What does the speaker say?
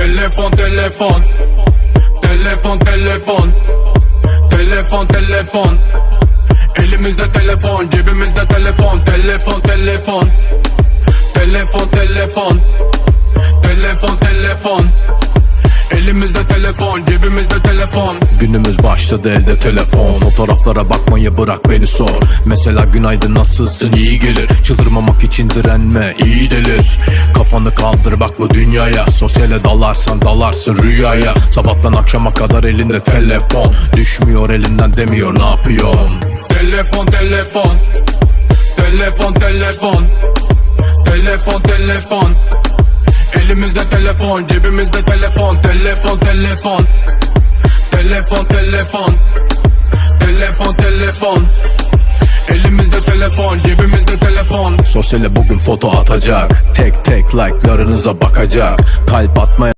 Telefon telefon. Telefon telefon. Telefon telefon. Elimizde telefon cebimizde telefon. Telefon telefon. Telefon telefon. Telefon telefon. Elimizde telefon cebimizde telefon. Günümüz başladı elde telefon. Fotoğraflara bakmayı bırak beni sor. Mesela günaydın nasılsın? İyi gelir Çıldırmamak için direnme. İyi delir. Kafanı kaldır bak bu dünyaya. Sosyale dalarsan dalarsın rüyaya. Sabahtan akşama kadar elinde telefon. Düşmüyor elinden demiyor ne yapıyorsun? Telefon telefon. Telefon telefon. Telefon telefon. Elimizde telefon cebimizde telefon. Telefon telefon. Telefon telefon. Telefon telefon. Elimizde telefon cebimizde Sosyale bugün foto atacak. Tek tek like'larınıza bakacak. Kalp atmaya